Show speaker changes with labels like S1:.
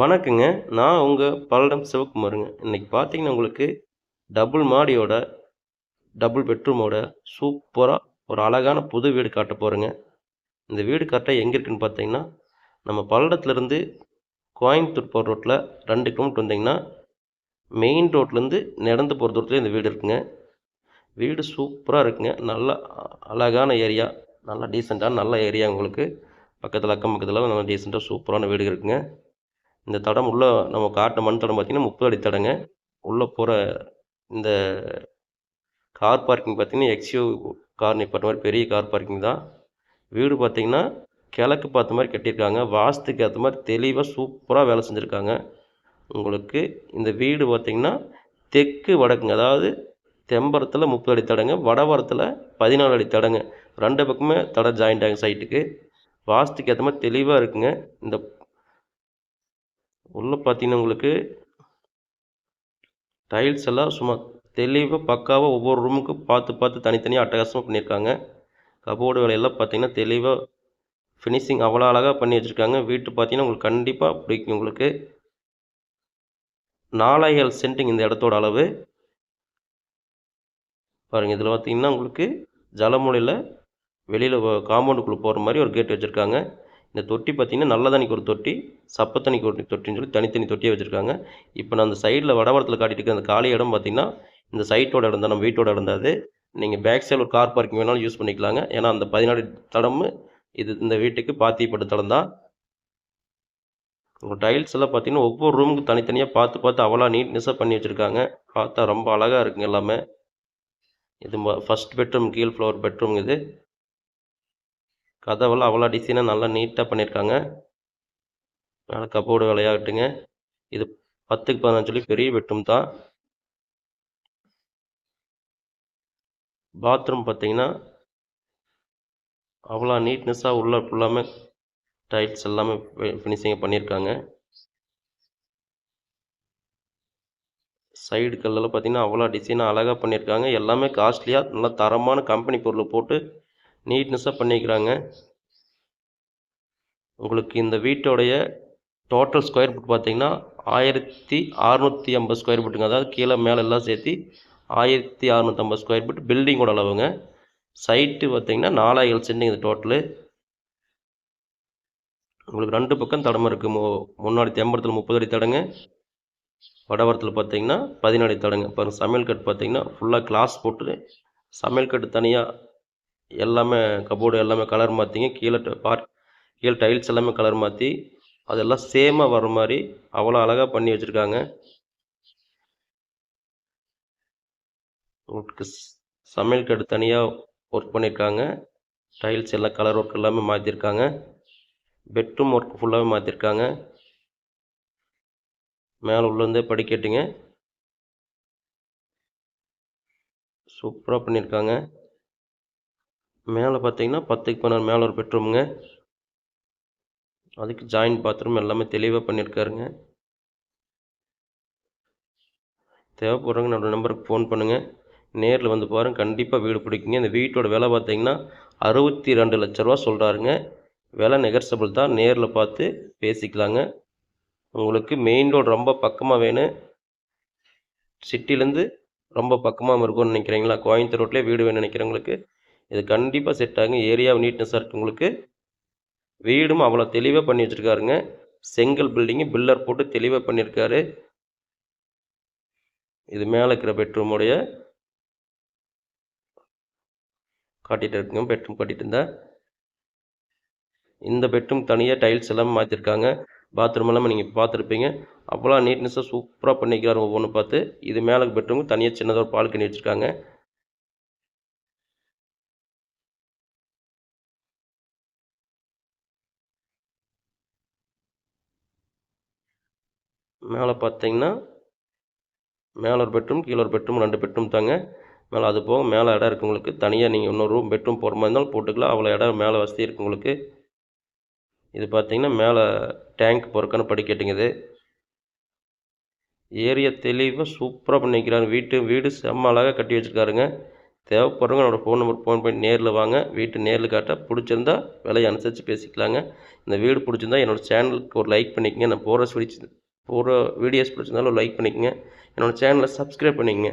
S1: வணக்கங்க. நான் உங்கள் பல்லடம் சிவகுமாருங்க. இன்றைக்கி பார்த்தீங்கன்னா, உங்களுக்கு டபுள் மாடியோட, டபுள் பெட்ரூமோட சூப்பராக ஒரு அழகான புது வீடு காட்ட போகிறேங்க இந்த வீடு கரெக்டாக எங்கே இருக்குன்னு பார்த்தீங்கன்னா, நம்ம பல்லடத்துலேருந்து கோயம்புத்தூர் போகிற ரோட்டில் ரெண்டு கிலோமீட்டர் வந்தீங்கன்னா, மெயின் ரோட்லேருந்து நடந்து போகிற தூரத்திலே இந்த வீடு இருக்குங்க. வீடு சூப்பராக இருக்குங்க. நல்லா அழகான ஏரியா. நல்லா டீசென்ட்டான நல்ல ஏரியா உங்களுக்கு. பக்கத்தில் அக்கம் பக்கத்தில் நல்லா டீசெண்டாக சூப்பரான வீடு இருக்குங்க. இந்த தடம் உள்ள நம்ம காட்டின மண் தடம் பார்த்திங்கன்னா முப்பது அடி தடங்க. உள்ளே போகிற இந்த கார் பார்க்கிங் பார்த்தீங்கன்னா, எக்ஸ்யூ கார் நிப்பாட்டுற மாதிரி பெரிய கார் பார்க்கிங் தான். வீடு பார்த்தீங்கன்னா, கிழக்கு பார்த்த மாதிரி கட்டியிருக்காங்க. வாஸ்துக்கு ஏற்ற மாதிரி தெளிவாக சூப்பராக வேலை செஞ்சுருக்காங்க உங்களுக்கு இந்த வீடு பார்த்தீங்கன்னா, தெற்கு வடக்குங்க. அதாவது தெம்பரத்தில் முப்பது அடி தடங்க. வடவரத்தில் பதினாலு அடி தடங்க. ரெண்டு பக்கமே தடம் ஜாயிண்ட் ஆகும் சைட்டுக்கு. வாஸ்துக்கு ஏற்ற மாதிரி தெளிவாக இருக்குங்க. இந்த உள்ளே பார்த்தீங்கன்னா, உங்களுக்கு டைல்ஸ் எல்லாம் சும்மா தெளிவாக பக்காவாக ஒவ்வொரு ரூமுக்கும் பார்த்து பார்த்து தனித்தனியாக அட்டகாசமாக பண்ணியிருக்காங்க. கபோர்டு வேலையெல்லாம் பார்த்தீங்கன்னா, தெளிவாக ஃபினிஷிங் அவ்வளோ அழகாக பண்ணி வச்சுருக்காங்க வீட்டு பார்த்தீங்கன்னா, உங்களுக்கு கண்டிப்பாக பிடிக்கும் உங்களுக்கு. நாலாயிரம் சென்ட்டுங்க இந்த இடத்தோட அளவு. பாருங்கள் இதில் பார்த்தீங்கன்னா, உங்களுக்கு ஜலமூலையில் வெளியில் காம்பவுண்டுக்குள்ளே போகிற மாதிரி ஒரு கேட் வச்சுருக்காங்க இந்த தொட்டி பார்த்திங்கன்னா நல்ல தண்ணிக்கு ஒரு தொட்டி, சப்ப தண்ணிக்கு ஒரு தொட்டின்னு சொல்லி தனித்தனி தொட்டியாக வச்சுருக்காங்க இப்போ நான் அந்த சைடில் வடவரத்தில் காட்டிட்டு இருக்க அந்த காலி இடம் பார்த்திங்கன்னா இந்த சைட்டோட இடம் தான். நம்ம வீட்டோட இடம் தான் அது. நீங்கள் பேக் சைடில் ஒரு கார் பார்க்கிங் வேணாலும் யூஸ் பண்ணிக்கலாங்க. ஏன்னா, அந்த 14 அடி தடமு இது இந்த வீட்டுக்கு பாத்திப்பட்ட தடம் தான். டைல்ஸ் எல்லாம் பார்த்தீங்கன்னா, ஒவ்வொரு ரூமுக்கு தனித்தனியாக பார்த்து பார்த்து அவ்வளோ நீட்னஸாக பண்ணி வச்சுருக்காங்க பார்த்தா ரொம்ப அழகாக இருக்குங்க எல்லாமே. இது ஃபஸ்ட் ஃபர்ஸ்ட் பெட்ரூம் கீழ் ஃப்ளோர் பெட்ரூம் இது. கதவெல்லாம் அவ்வளோ டிசைனாக நல்லா நீட்டாக பண்ணியிருக்காங்க. நல்லா கபோர்டு விளையாட்டுங்க இது 10க்கு 15 சொல்லி பெரிய பெட்ரூம் தான். பாத்ரூம் பார்த்தீங்கன்னா அவ்வளோ நீட்னஸாக உள்ள ஃபுல்லாமே டைல்ஸ் எல்லாமே ஃபினிஷிங்காக பண்ணியிருக்காங்க. சைடு கல்லெல்லாம் பார்த்தீங்கன்னா, அவ்வளோ டிசைனாக அழகாக பண்ணியிருக்காங்க. எல்லாமே காஸ்ட்லியாக நல்லா தரமான கம்பெனி பொருள் போட்டு நீட்னஸாக பண்ணிக்கிறாங்க உங்களுக்கு இந்த வீட்டோடைய டோட்டல் ஸ்கொயர் ஃபீட் பார்த்தீங்கன்னா, 1650 ஸ்கொயர் ஃபீட்டுங்க. அதாவது கீழே மேலே எல்லாம் சேர்த்தி 1650 ஸ்கொயர் ஃபீட் பில்டிங்கோட அளவுங்க. சைட்டு பார்த்தீங்கன்னா, 4 சென்ட்டுங்க இது டோட்டலு. உங்களுக்கு ரெண்டு பக்கம் தடம் இருக்குது மு முன்னாடி தெம்பரத்தில் முப்பது அடி தடங்க. வடவரத்தில் பார்த்தீங்கன்னா, 14 அடி தடங்க. பாருங்க சமையல் கட்டு பார்த்தீங்கன்னா, ஃபுல்லாக கிளாஸ் போட்டு சமையல் கட்டு தனியாக எல்லாமே கபோர்டு எல்லாமே கலர் மாற்றிங்க கீழே ட கீழே டைல்ஸ் எல்லாமே கலர் மாற்றி அதெல்லாம் சேமாக வர மாதிரி அவ்வளோ அழகாக பண்ணி வச்சுருக்காங்க உங்களுக்கு ஸ் சமையல் ஒர்க் பண்ணியிருக்காங்க. டைல்ஸ் எல்லாம் கலர் ஒர்க் எல்லாமே மாற்றிருக்காங்க பெட்ரூம் ஒர்க் ஃபுல்லாகவே மாற்றிருக்காங்க மேலே உள்ளேருந்தே படிக்கட்டுங்க. சூப்பராக பண்ணியிருக்காங்க. மேலே பார்த்தீங்கன்னா, பத்துக்கு பன்னெண்டு மேலே ஒரு பெட்ரூமுங்க அதுக்கு ஜாயின்ட் பாத்ரூம் எல்லாமே தெளிவாக பண்ணியிருக்காருங்க. தேவைப்படுறவங்க நம்மளோட நம்பருக்கு ஃபோன் பண்ணுங்கள் நேரில் வந்து பாருங்கள் கண்டிப்பாக வீடு பிடிக்குங்க. இந்த வீட்டோட விலை பார்த்தீங்கன்னா, ரூ. 62,00,000 சொல்றாருங்க. விலை நெகர்சபிள் தான். நேரில் பார்த்து பேசிக்கலாங்க. உங்களுக்கு மெயின் ரோடு ரொம்ப பக்கமாக வேணும். சிட்டிலேருந்து ரொம்ப பக்கமாக இருக்கும்னு நினைக்கிறீங்களா? கோயம்புத்தூர் ரோட்லேயே வீடு வேணும்னு நினைக்கிறவங்களுக்கு, இது கண்டிப்பாக செட் ஆகுங்க. ஏரியாவும் நீட்னஸாக இருக்குது உங்களுக்கு. வீடும் அவ்வளோ தெளிவாக பண்ணி வச்சுருக்காருங்க செங்கல் பில்டிங்கு பில்லர் போட்டு தெளிவாக பண்ணியிருக்காரு. இது மேலே இருக்கிற பெட்ரூமுடைய காட்டிட்டு இருக்குங்க. பெட்ரூம் காட்டிகிட்டு இருந்தேன். இந்த பெட்ரூம் தனியாக டைல்ஸ் எல்லாம் மாற்றிருக்காங்க பாத்ரூம் எல்லாமே நீங்கள் பார்த்துருப்பீங்க. அவ்வளோ நீட்னஸாக சூப்பராக பண்ணிக்கிறாரு ஒவ்வொன்று பார்த்து. இது மேலே பெட்ரூமுக்கு தனியாக சின்னதாக ஒரு பால்கனி வச்சுருக்காங்க மேலே பார்த்தீங்கன்னா, மேலே ஒரு பெட்ரூம், கீழே ஒரு பெட்ரூம் ரெண்டு பெட்ரூம் தாங்க. மேலே அது போக மேலே இடம் இருக்குது உங்களுக்கு. தனியாக நீங்கள் இன்னொரு ரூம் பெட்ரூம் போகிற மாதிரி இருந்தாலும் போட்டுக்கலாம். அவ்வளோ இடம் மேலே வசதி இருக்கு உங்களுக்கு. இது பார்த்தீங்கன்னா, மேலே டேங்க் போகிறக்கான படிக்கட்டுங்க இது. ஏரியா தெளிவாக சூப்பராக பண்ணிக்கிறாங்க வீட்டு வீடு செம்ம அழகாக கட்டி வச்சிருக்காருங்க. தேவைப்படுறவங்க என்னோடய ஃபோன் நம்பர் ஃபோன் பண்ணி நேரில் வாங்க வீட்டு நேரில் காட்ட பிடிச்சிருந்தா விலையை அனுசரித்து பேசிக்கலாங்க இந்த வீடு பிடிச்சிருந்தா என்னோடய சேனலுக்கு ஒரு லைக் பண்ணிக்கங்க நான் போகிற சொல்லி போகிற வீடியோஸ் பிடிச்சிருந்தாலும் லைக் பண்ணிக்கங்க. என்னோடய சேனலை சப்ஸ்கிரைப் பண்ணிக்கங்க.